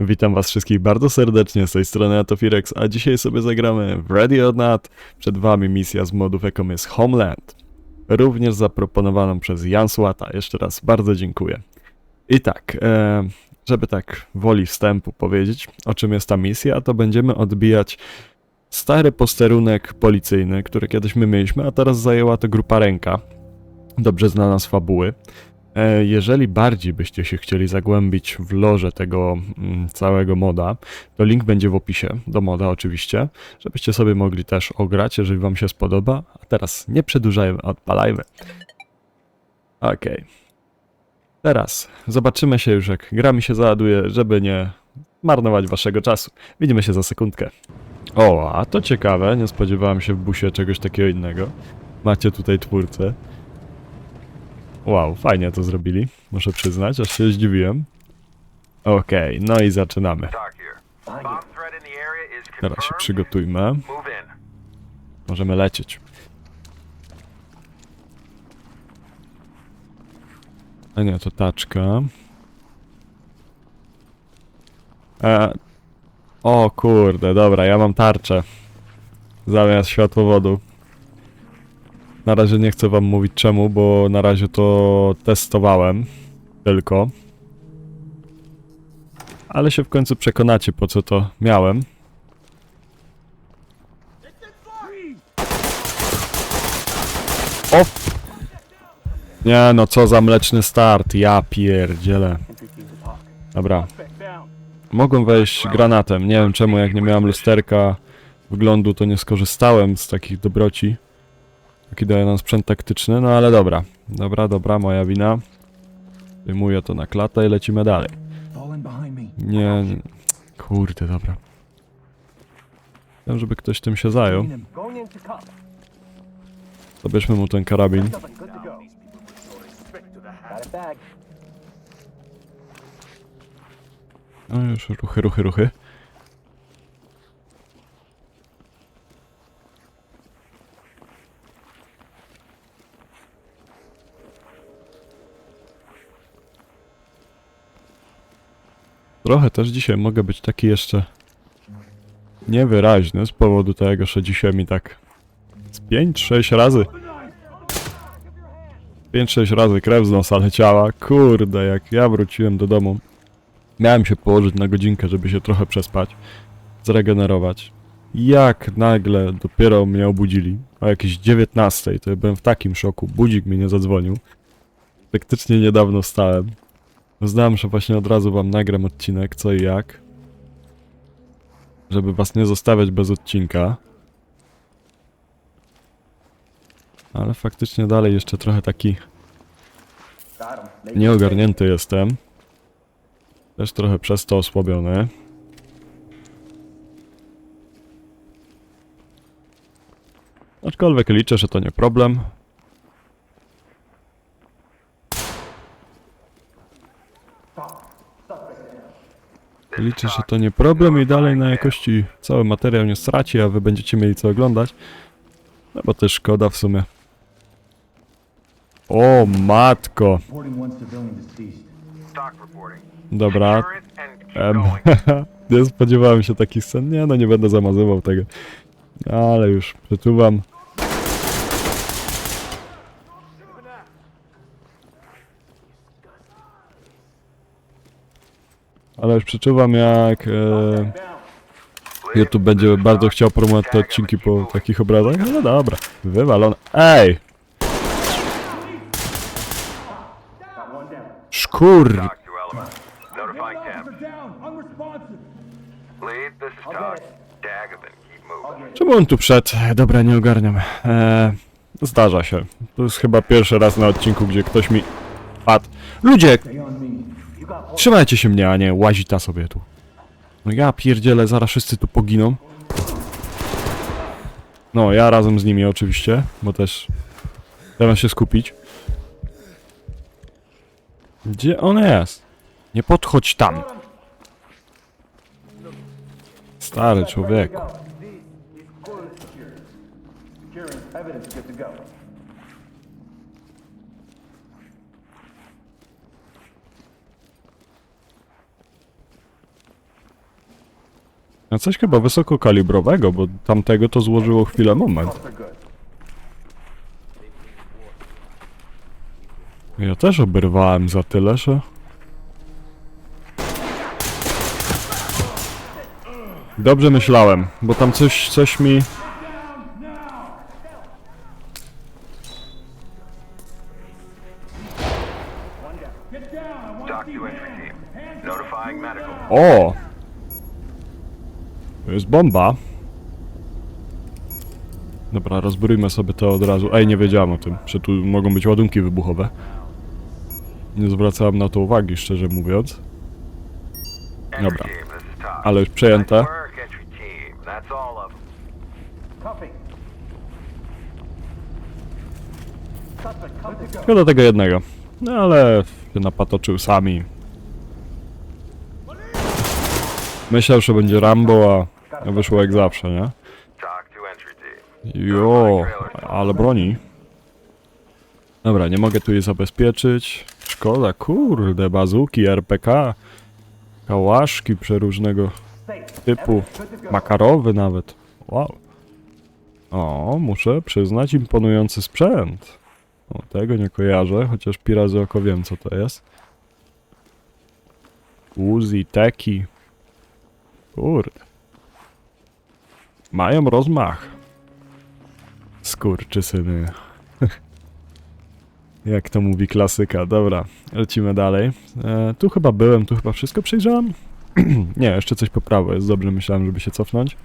Witam was wszystkich bardzo serdecznie z tej strony Atofirex, a dzisiaj sobie zagramy w Ready or Not. Przed wami misja z modów jest Homeland. Również zaproponowaną przez Jan Słata. Jeszcze raz bardzo dziękuję. I tak, e, żeby tak woli wstępu powiedzieć, o czym jest ta misja, to będziemy odbijać stary posterunek policyjny, który kiedyś my mieliśmy, a teraz zajęła to grupa Ręka. Dobrze znana z fabuły. E, Jeżeli bardziej byście się chcieli zagłębić w loże tego mm, całego moda, to link będzie w opisie do moda oczywiście, żebyście sobie mogli też ograć, jeżeli wam się spodoba. A teraz nie przedłużajmy, odpalajmy. Okej. Teraz zobaczymy się już jak gra mi się załaduje, żeby nie marnować waszego czasu. Widzimy się za sekundkę. O, a to ciekawe, nie spodziewałem się w busie czegoś takiego innego. Macie tutaj twórcę. Wow, fajnie to zrobili, muszę przyznać, aż się zdziwiłem. Okej, no i zaczynamy. Teraz się przygotujmy. Możemy lecieć. A nie, to taczka. E, o kurde, dobra, ja mam tarczę. Zamiast światłowodu. Na razie nie chcę wam mówić czemu, bo na razie to testowałem. Tylko. Ale się w końcu przekonacie po co to miałem. O! Nie no, co za mleczny start, ja pierdzielę. Dobra. Mogłem wejść granatem, nie wiem czemu, jak nie miałem lusterka wyglądu, to nie skorzystałem z takich dobroci. Daje nam sprzęt taktyczny, no ale dobra. Dobra, dobra, moja wina. Wyjmuję to na klatę i lecimy dalej. Nie, nie. Kurde, dobra. Chciałem, żeby ktoś tym się zajął. Zabierzmy mu ten karabin. No już ruchy, ruchy, ruchy. Trochę też dzisiaj mogę być taki jeszcze niewyraźny z powodu tego, że dzisiaj mi tak z 5-6 razy 5-6 razy krew z nosa leciała. Kurde, jak ja wróciłem do domu Miałem się położyć na godzinkę, żeby się trochę przespać, zregenerować. Jak nagle dopiero mnie obudzili o jakieś 19, to ja byłem w takim szoku, budzik mi nie zadzwonił. Praktycznie niedawno stałem. Znałem, że właśnie od razu wam nagram odcinek, co i jak. Żeby was nie zostawiać bez odcinka. Ale faktycznie dalej jeszcze trochę taki nieogarnięty jestem. Też trochę przez to osłabiony. Aczkolwiek liczę, że to nie problem. Liczę, że to nie problem i dalej na jakości cały materiał nie straci, a wy będziecie mieli co oglądać. No bo też szkoda w sumie. O matko! Dobra, Em, nie spodziewałem się takich scen. Nie, no nie będę zamazywał tego. Ale już przeczuwam. Ale już przeczuwam jak e, YouTube będzie bardzo chciał promować te odcinki po takich obrazach. No dobra, wywalone. Ej! Szkur! Czemu on tu wszedł? Dobra, nie ogarniam. Eee, zdarza się. To jest chyba pierwszy raz na odcinku, gdzie ktoś mi padł. Ludzie, Stay on me. You got trzymajcie się mnie, a nie łazita sobie tu. No ja pierdzielę, zaraz wszyscy tu poginą. No, ja razem z nimi oczywiście, bo też trzeba się skupić. Gdzie on jest? Nie podchodź tam. Stary człowieku. go. Quarter is secure. Securing evidence good to go. A coś chyba wysokokalibrowego, bo tamtego to złożyło chwilę moment. Ja też oberwałem za tyle, że... Dobrze myślałem, bo tam coś, coś mi... O! To jest bomba. Dobra, rozbrójmy sobie to od razu. Ej, nie wiedziałem o tym, że tu mogą być ładunki wybuchowe. Nie zwracałem na to uwagi, szczerze mówiąc. Dobra. Ale już przejęte. Tylko do tego jednego. No ale się napatoczył sami. Myślał, że będzie Rambo, a wyszło jak zawsze, nie? Jo, ale broni. Dobra, nie mogę tu jej zabezpieczyć. Szkoda, kurde, bazuki, RPK, kałaszki przeróżnego typu, makarowy nawet. Wow. O, muszę przyznać, imponujący sprzęt. O, tego nie kojarzę, chociaż pi razy oko wiem, co to jest. Uzi, teki. Kurde. Mają rozmach. Skurczysyny. Jak to mówi klasyka. Dobra, lecimy dalej. E, tu chyba byłem, tu chyba wszystko przejrzałem. Nie, jeszcze coś po prawo jest dobrze, myślałem, żeby się cofnąć.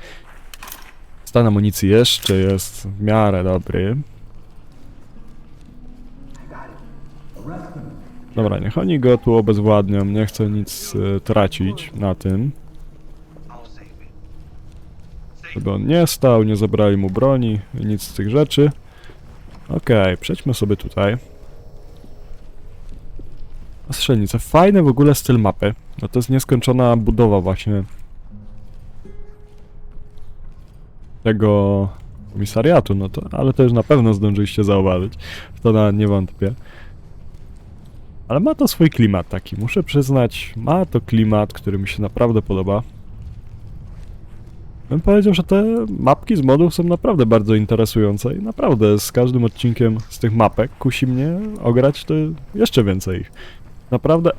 Stan amunicji jeszcze jest w miarę dobry. Dobra, niech oni go tu obezwładnią, nie chcę nic e, tracić na tym. Żeby on nie stał, nie zabrali mu broni, i nic z tych rzeczy. Okej, przejdźmy sobie tutaj. A strzelnice. Fajny w ogóle styl mapy. No to jest nieskończona budowa właśnie tego komisariatu, no to, ale to już na pewno zdążyliście zauważyć. W to nawet nie wątpię. Ale ma to swój klimat taki, muszę przyznać, ma to klimat, który mi się naprawdę podoba. Bym powiedział, że te mapki z modów są naprawdę bardzo interesujące i naprawdę z każdym odcinkiem z tych mapek kusi mnie ograć jeszcze więcej ich. Naprawdę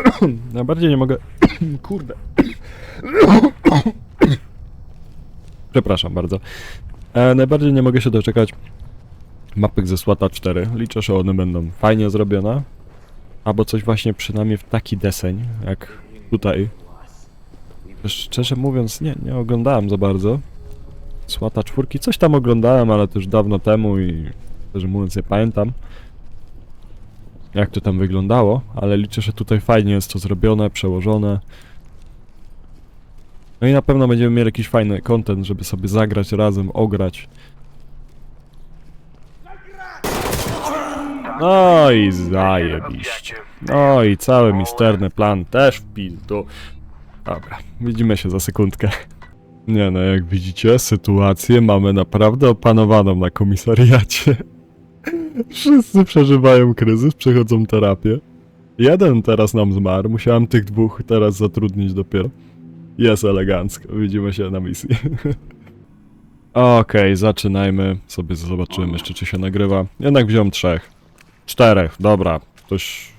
najbardziej nie mogę... Kurde. Przepraszam bardzo. E, najbardziej nie mogę się doczekać mapek ze SWATA 4. Liczę, że one będą fajnie zrobione. Albo coś właśnie przynajmniej w taki deseń, jak tutaj. Szczerze mówiąc, nie, nie oglądałem za bardzo. Słata czwórki, coś tam oglądałem, ale też dawno temu i szczerze mówiąc nie pamiętam jak to tam wyglądało, ale liczę, że tutaj fajnie jest to zrobione, przełożone. No i na pewno będziemy mieli jakiś fajny content, żeby sobie zagrać razem, ograć. No i zajebiście. No i cały misterny plan też w pizdu. Dobra, widzimy się za sekundkę. Nie no, jak widzicie, sytuację mamy naprawdę opanowaną na komisariacie. Wszyscy przeżywają kryzys, przechodzą terapię. Jeden teraz nam zmarł, musiałem tych dwóch teraz zatrudnić dopiero. Jest elegancko, widzimy się na misji. Okej, zaczynajmy. Sobie zobaczymy jeszcze, czy się nagrywa. Jednak wziąłem trzech. Czterech, dobra. Ktoś...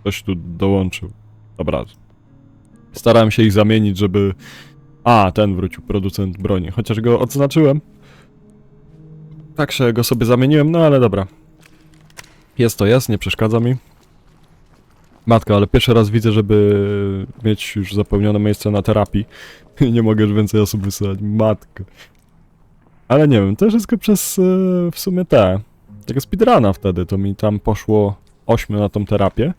Ktoś tu dołączył. Dobra. Starałem się ich zamienić, żeby... A, ten wrócił, producent broni. Chociaż go odznaczyłem. Tak się go sobie zamieniłem, no ale dobra. Jest to jest, nie przeszkadza mi. Matko, ale pierwszy raz widzę, żeby mieć już zapełnione miejsce na terapii. nie mogę już więcej osób wysyłać. Matko. Ale nie wiem, to wszystko przez e, w sumie te. Tego speedruna wtedy, to mi tam poszło 8 na tą terapię.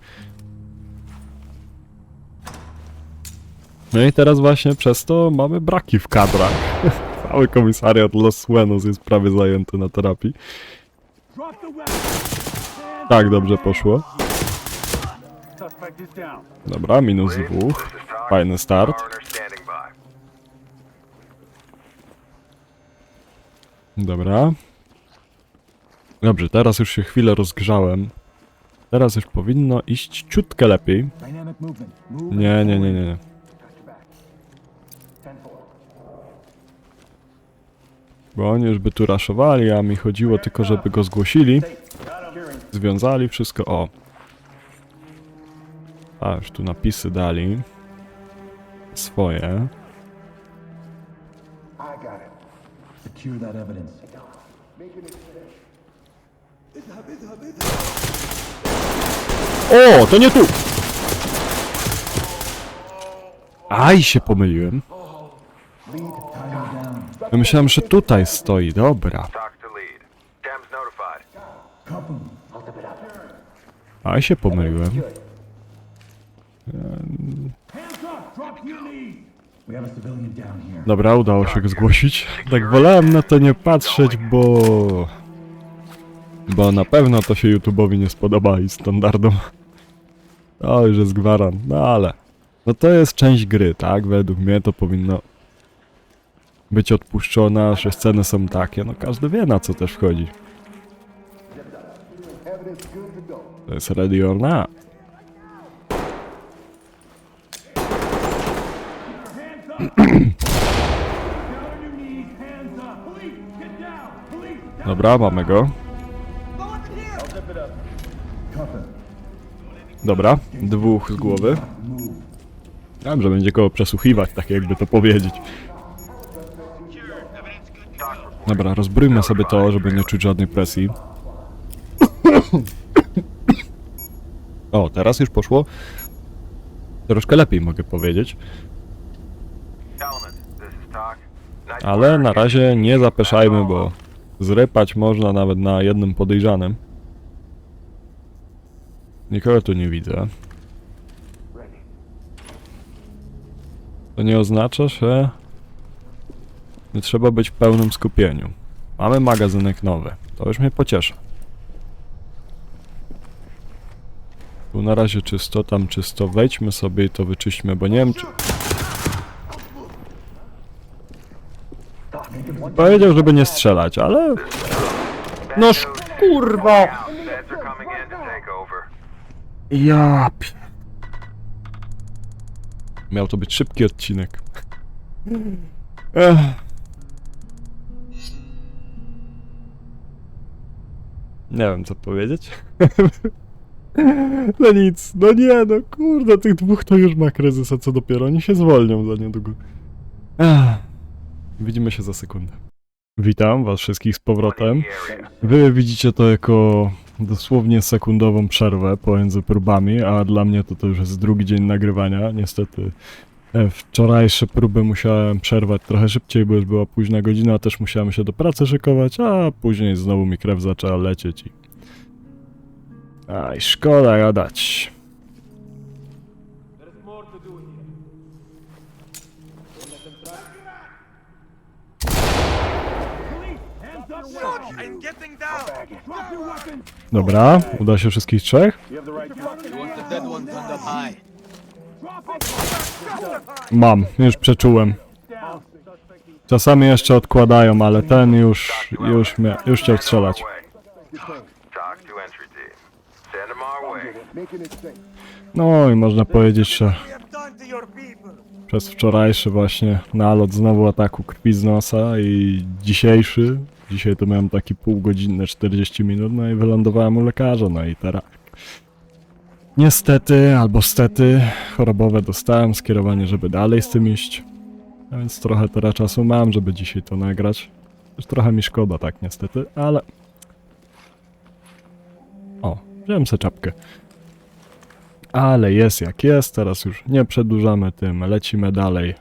No i teraz właśnie przez to mamy braki w kadrach. Cały komisariat Los Suenos jest prawie zajęty na terapii. Tak dobrze poszło. Dobra, minus dwóch. Fajny start. Dobra. Dobrze, teraz już się chwilę rozgrzałem. Teraz już powinno iść ciutkę lepiej. Nie, nie, nie, nie. nie. Bo oni już by tu raszowali, a mi chodziło tylko, żeby go zgłosili. Związali wszystko. O. A, już tu napisy dali. Swoje. O, to nie tu! Aj, się pomyliłem. Ja myślałem, że tutaj stoi, dobra. Aj, się pomyliłem. A. Dobra, udało się go zgłosić. Tak wolałem na to nie patrzeć, bo... Bo na pewno to się YouTube'owi nie spodoba i standardom. To już jest gwarant, no ale... No to jest część gry, tak? Według mnie to powinno być odpuszczone, że sceny są takie, no każdy wie na co też wchodzi. To jest ready or not. Dobra, mamy go. Dobra, dwóch z głowy. Wiem, że będzie koło przesłuchiwać, tak jakby to powiedzieć. Dobra, rozbrójmy sobie to, żeby nie czuć żadnej presji. O, teraz już poszło. Troszkę lepiej mogę powiedzieć, ale na razie nie zapeszajmy, bo zrypać można nawet na jednym podejrzanym. Nikogo tu nie widzę. To nie oznacza, że trzeba być w pełnym skupieniu. Mamy magazynek nowy. To już mnie pocieszy. Tu na razie czysto, tam czysto. Wejdźmy sobie i to wyczyśćmy, bo nie wiem czy... Powiedział, żeby nie strzelać, ale... No sz- kurwa! Ja Miał to być szybki odcinek. Ech. Nie wiem co powiedzieć. No nic, no nie, no kurde, tych dwóch to już ma kryzys, a co dopiero, oni się zwolnią za niedługo. Ech. Widzimy się za sekundę. Witam was wszystkich z powrotem. Wy widzicie to jako dosłownie sekundową przerwę pomiędzy próbami, a dla mnie to, to już jest drugi dzień nagrywania. Niestety wczorajsze próby musiałem przerwać trochę szybciej, bo już była późna godzina, też musiałem się do pracy szykować, a później znowu mi krew zaczęła lecieć i... Aj, szkoda gadać. Dobra, uda się wszystkich trzech? Mam, już przeczułem. Czasami jeszcze odkładają, ale ten już, już, mia, już chciał strzelać. No i można powiedzieć, że przez wczorajszy właśnie nalot znowu ataku krwi z nosa i dzisiejszy, dzisiaj to miałem taki półgodzinny 40 minut, no i wylądowałem u lekarza, no i teraz niestety albo stety chorobowe dostałem skierowanie, żeby dalej z tym iść, a więc trochę teraz czasu mam, żeby dzisiaj to nagrać. Już trochę mi szkoda, tak niestety, ale... O, wziąłem sobie czapkę. Ale jest jak jest, teraz już nie przedłużamy tym, lecimy dalej.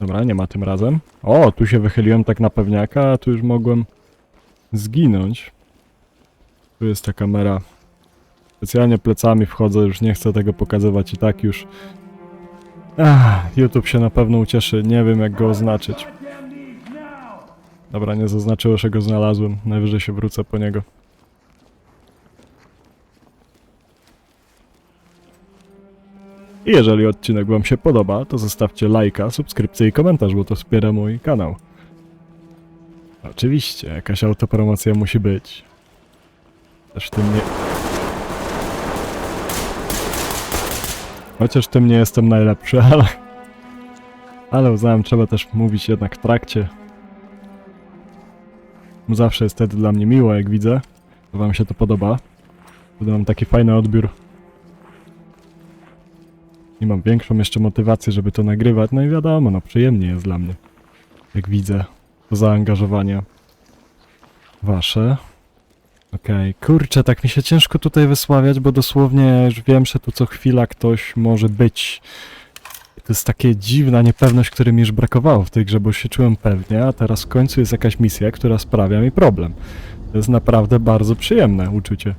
Dobra, nie ma tym razem. O, tu się wychyliłem tak na pewniaka, a tu już mogłem zginąć. Tu jest ta kamera. Specjalnie plecami wchodzę, już nie chcę tego pokazywać i tak już... Ach, YouTube się na pewno ucieszy, nie wiem jak go oznaczyć. Dobra, nie zaznaczyło, że go znalazłem. Najwyżej się wrócę po niego. I jeżeli odcinek Wam się podoba, to zostawcie lajka, subskrypcję i komentarz, bo to wspiera mój kanał. Oczywiście, jakaś autopromocja musi być. Też tym nie... Chociaż tym nie jestem najlepszy, ale... Ale uznałem, trzeba też mówić jednak w trakcie. Zawsze jest wtedy dla mnie miło, jak widzę, że wam się to podoba. Wtedy mam taki fajny odbiór. I mam większą jeszcze motywację, żeby to nagrywać. No i wiadomo, no przyjemnie jest dla mnie. Jak widzę to zaangażowanie wasze. Okej, kurczę, tak mi się ciężko tutaj wysławiać, bo dosłownie już wiem, że tu co chwila ktoś może być. To jest takie dziwna niepewność, której mi już brakowało w tej grze, bo się czułem pewnie, a teraz w końcu jest jakaś misja, która sprawia mi problem. To jest naprawdę bardzo przyjemne uczucie.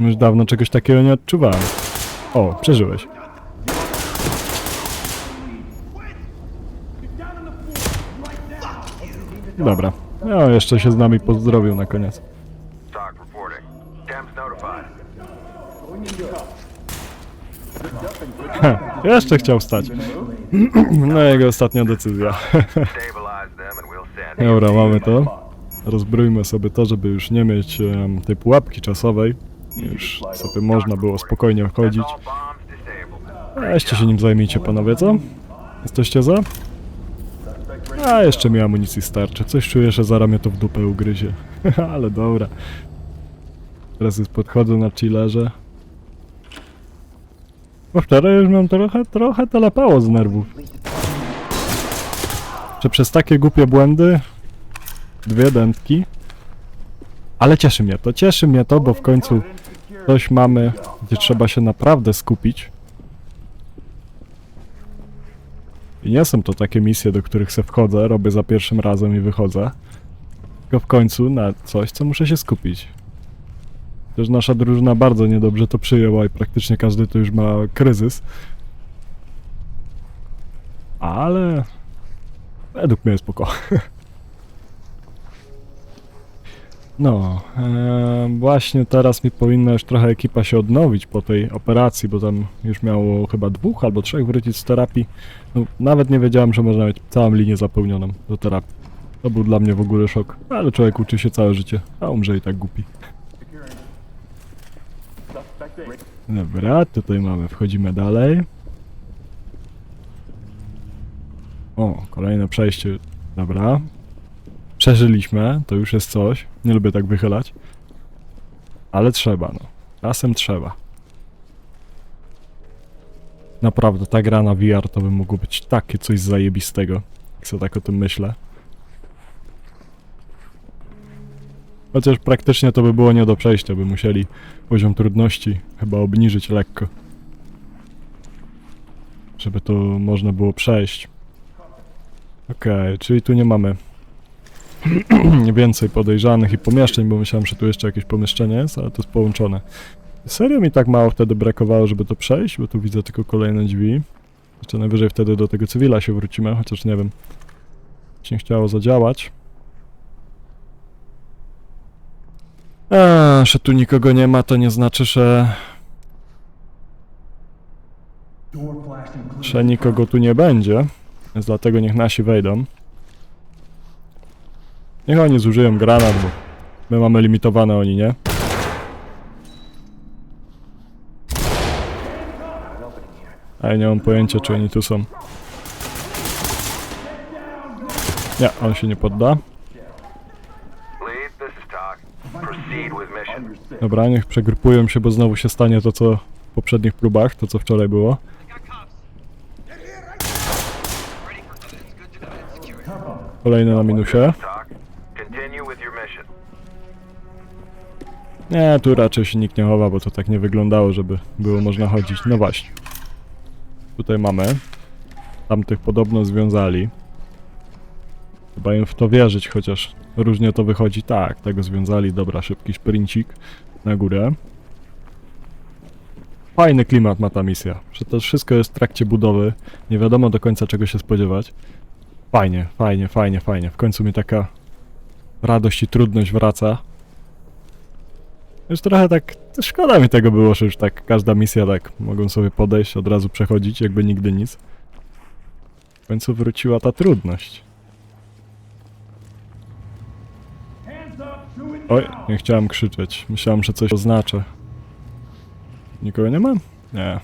Już dawno czegoś takiego nie odczuwałem. O, przeżyłeś. Dobra. No, jeszcze się z nami pozdrowił na koniec. Notified. Jeszcze chciał stać. No jego ostatnia decyzja. Dobra, mamy to. Rozbrójmy sobie to, żeby już nie mieć em, tej pułapki czasowej. Już sobie można było spokojnie chodzić. Weźcie się nim zajmijcie, panowie, co? Jesteście za? A, jeszcze mi amunicji starczy. Coś czuję, że zaraz mnie to w dupę ugryzie. Ale dobra. Teraz już podchodzę na chillerze. Bo wczoraj już mam trochę, trochę telepało z nerwów. Że przez takie głupie błędy dwie dętki. Ale cieszy mnie to, cieszy mnie to, bo w końcu coś mamy, gdzie trzeba się naprawdę skupić. I nie są to takie misje, do których se wchodzę, robię za pierwszym razem i wychodzę. Tylko w końcu na coś, co muszę się skupić. Też nasza drużyna bardzo niedobrze to przyjęła i praktycznie każdy tu już ma kryzys. Ale... Według mnie spoko. No, em, właśnie teraz mi powinna już trochę ekipa się odnowić po tej operacji, bo tam już miało chyba dwóch albo trzech wrócić z terapii. No, nawet nie wiedziałem, że można mieć całą linię zapełnioną do terapii. To był dla mnie w ogóle szok, ale człowiek uczy się całe życie, a umrze i tak głupi. Dobra, tutaj mamy, wchodzimy dalej. O, kolejne przejście, dobra. Przeżyliśmy, to już jest coś. Nie lubię tak wychylać. Ale trzeba, no. Czasem trzeba. Naprawdę, ta gra na VR to by mogło być takie coś zajebistego. Jak tak o tym myślę. Chociaż praktycznie to by było nie do przejścia, by musieli poziom trudności chyba obniżyć lekko. Żeby to można było przejść. Okej, czyli tu nie mamy więcej podejrzanych i pomieszczeń, bo myślałem, że tu jeszcze jakieś pomieszczenie jest, ale to jest połączone. Serio mi tak mało wtedy brakowało, żeby to przejść, bo tu widzę tylko kolejne drzwi. Jeszcze najwyżej wtedy do tego cywila się wrócimy, chociaż nie wiem. Czy nie chciało zadziałać. A, że tu nikogo nie ma, to nie znaczy, że, że nikogo tu nie będzie. Więc dlatego niech nasi wejdą. Niech oni zużyją granat, bo my mamy limitowane, oni nie. A ja nie mam pojęcia, czy oni tu są. Nie, on się nie podda. Dobra, niech przegrupują się, bo znowu się stanie to, co w poprzednich próbach, to co wczoraj było. Kolejny na minusie. Nie, tu raczej się nikt nie chowa, bo to tak nie wyglądało, żeby było można chodzić. No właśnie. Tutaj mamy. Tamtych podobno związali. Chyba im w to wierzyć, chociaż różnie to wychodzi. Tak, tego związali. Dobra, szybki sprincik na górę. Fajny klimat ma ta misja. Że to wszystko jest w trakcie budowy. Nie wiadomo do końca czego się spodziewać. Fajnie, fajnie, fajnie, fajnie. W końcu mi taka radość i trudność wraca. Już trochę tak, szkoda mi tego było, że już tak każda misja tak mogą sobie podejść, od razu przechodzić, jakby nigdy nic. W końcu wróciła ta trudność. Oj, nie chciałem krzyczeć. Myślałem, że coś oznacza. Nikogo nie ma? Nie.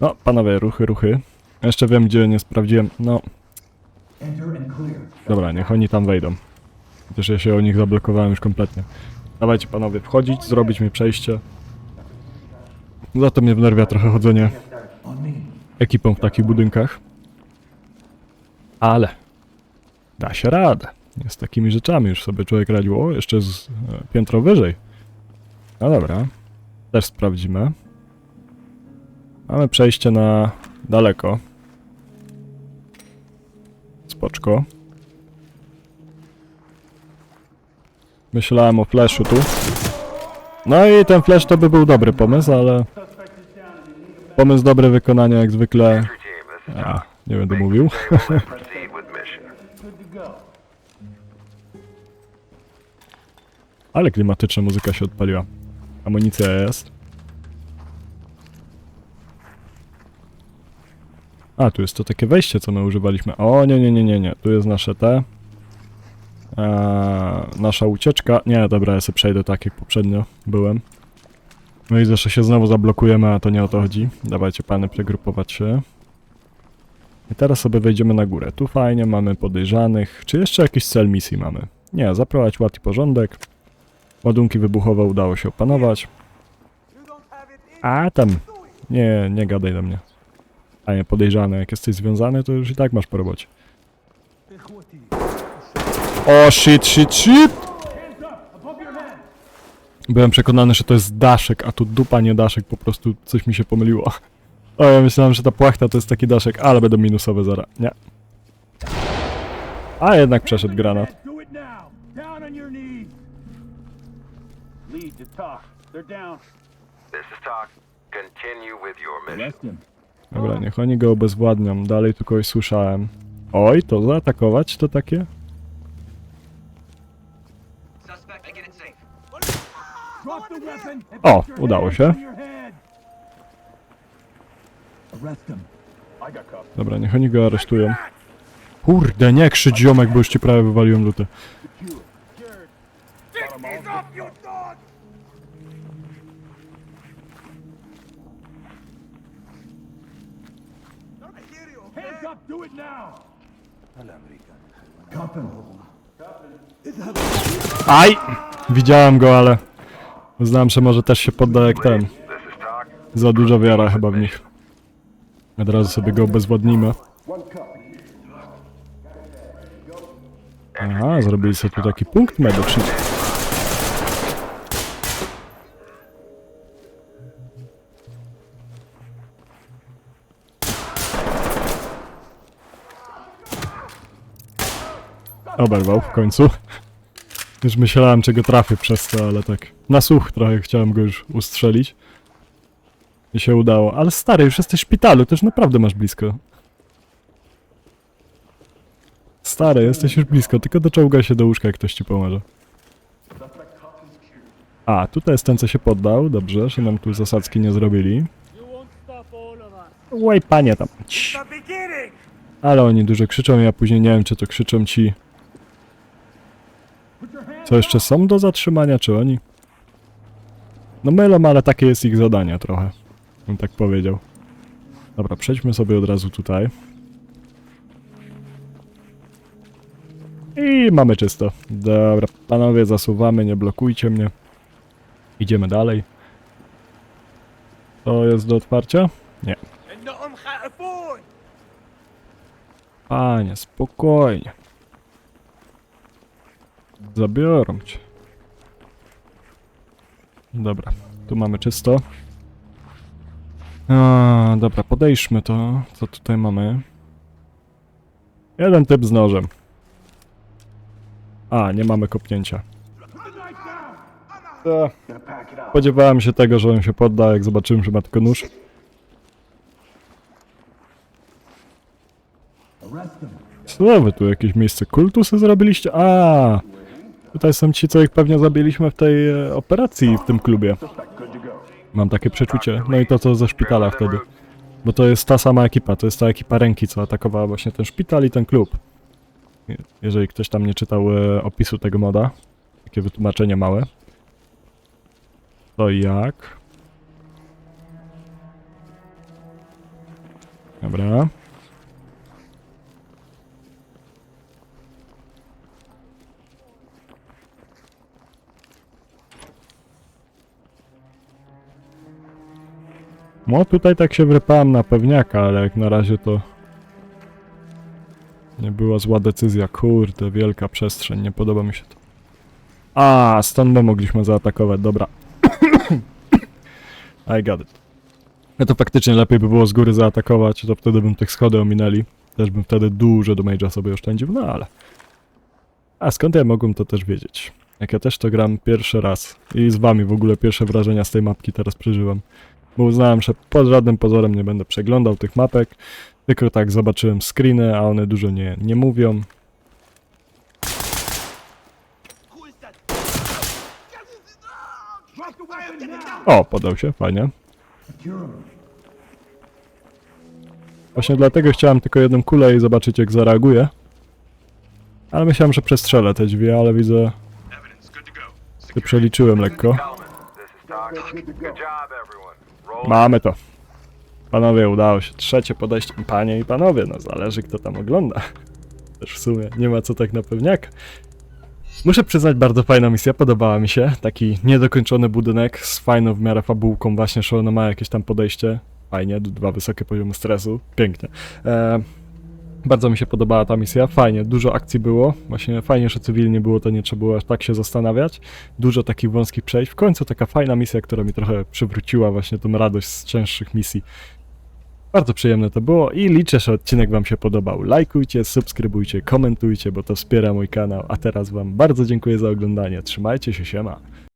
No, panowie, ruchy, ruchy. Jeszcze wiem, gdzie nie sprawdziłem. No, dobra, niech oni tam wejdą. Chociaż ja się o nich zablokowałem już kompletnie. Dawajcie panowie, wchodzić, zrobić mi przejście. Za to mnie wnerwia trochę chodzenie ekipą w takich budynkach. Ale da się radę. Z takimi rzeczami już sobie człowiek radził. O, jeszcze z e, piętro wyżej. No dobra. Też sprawdzimy. Mamy przejście na daleko. Spoczko. Myślałem o flashu tu. No i ten flash to by był dobry pomysł, ale... Pomysł dobry wykonania jak zwykle... A, nie będę mówił. Ale klimatyczna muzyka się odpaliła. Amunicja jest. A, tu jest to takie wejście, co my używaliśmy. O, nie, nie, nie, nie, nie. Tu jest nasze te. Eee, nasza ucieczka. Nie, dobra, ja sobie przejdę tak jak poprzednio byłem. No i że się znowu zablokujemy, a to nie o to chodzi. Dawajcie, pany, przegrupować się. I teraz sobie wejdziemy na górę. Tu fajnie, mamy podejrzanych. Czy jeszcze jakiś cel misji mamy? Nie, zaprowadź ład i porządek. Ładunki wybuchowe udało się opanować. A tam. Nie, nie gadaj do mnie. A nie, podejrzany. Jak jesteś związany, to już i tak masz po robocie. O, shit, shit, shit! Byłem przekonany, że to jest daszek, a tu dupa, nie daszek. Po prostu coś mi się pomyliło. O, ja myślałem, że ta płachta to jest taki daszek, ale będą minusowe zara. Nie. A jednak przeszedł granat. Dobra, niech oni go obezwładnią. Dalej tu kogoś słyszałem. Oj, to zaatakować to takie? O, udało się. Dobra, niech oni go aresztują. Kurde, nie krzycz ziomek, bo już ci prawie wywaliłem lutę. Aj! Widziałem go, ale... Znam, że może też się podda jak ten. Za duża wiara chyba w nich. Od razu sobie go obezwładnimy. Aha, zrobili sobie tu taki punkt medyczny. Oberwał w końcu. Już myślałem, czego trafię przez to, ale tak na słuch trochę chciałem go już ustrzelić. I się udało. Ale stary, już jesteś w szpitalu, już naprawdę masz blisko. Stary, jesteś już blisko, tylko doczołgaj się do łóżka, jak ktoś ci pomoże. A, tutaj jest ten, co się poddał. Dobrze, że nam tu zasadzki nie zrobili. Łaj, panie tam. Ale oni dużo krzyczą, ja później nie wiem, czy to krzyczą ci... Co jeszcze są do zatrzymania, czy oni? No mylą, ale takie jest ich zadanie trochę. Bym tak powiedział. Dobra, przejdźmy sobie od razu tutaj. I mamy czysto. Dobra, panowie, zasuwamy, nie blokujcie mnie. Idziemy dalej. To jest do otwarcia? Nie. Panie, spokojnie. Zabiorą cię. Dobra, tu mamy czysto. A, dobra, podejdźmy to. Co tutaj mamy? Jeden typ z nożem. A, nie mamy kopnięcia. To, spodziewałem się tego, że on się podda, jak zobaczyłem, że ma tylko nóż. Co wy tu jakieś miejsce kultu sobie zrobiliście? A, tutaj są ci, co ich pewnie zabiliśmy w tej e, operacji w tym klubie. Mam takie przeczucie. No i to co ze szpitala wtedy. Bo to jest ta sama ekipa, to jest ta ekipa ręki, co atakowała właśnie ten szpital i ten klub. Je- Jeżeli ktoś tam nie czytał e, opisu tego moda, Takie wytłumaczenie małe. To jak? Dobra. No tutaj tak się wrypałem na pewniaka, ale jak na razie to nie była zła decyzja. Kurde, wielka przestrzeń, nie podoba mi się to. A, stąd my mogliśmy zaatakować, dobra. I got it. No to faktycznie lepiej by było z góry zaatakować, to wtedy bym tych schody ominęli. Też bym wtedy dużo do Mage'a sobie oszczędził, no ale... A skąd ja mogłem to też wiedzieć? Jak ja też to gram pierwszy raz i z wami w ogóle pierwsze wrażenia z tej mapki teraz przeżywam. Bo uznałem, że pod żadnym pozorem nie będę przeglądał tych mapek, tylko tak zobaczyłem screeny, a one dużo nie, nie mówią. O, podał się, fajnie. Właśnie dlatego chciałem tylko jedną kulę i zobaczyć jak zareaguje. Ale myślałem, że przestrzelę te drzwi, ale widzę, że przeliczyłem lekko. Good job, everyone. Mamy to. Panowie, udało się. Trzecie podejście. Panie i panowie, no zależy kto tam ogląda. Też w sumie nie ma co tak na pewniak. Muszę przyznać, bardzo fajna misja, podobała mi się. Taki niedokończony budynek z fajną w miarę fabułką, właśnie, ono ma jakieś tam podejście. Fajnie, dwa wysokie poziomy stresu. Pięknie. E, bardzo mi się podobała ta misja, fajnie, dużo akcji było. Właśnie fajnie, że cywilnie było, to nie trzeba było aż tak się zastanawiać. Dużo takich wąskich przejść. W końcu taka fajna misja, która mi trochę przywróciła właśnie tą radość z częstszych misji. Bardzo przyjemne to było i liczę, że odcinek Wam się podobał. Lajkujcie, subskrybujcie, komentujcie, bo to wspiera mój kanał. A teraz Wam bardzo dziękuję za oglądanie. Trzymajcie się, siema.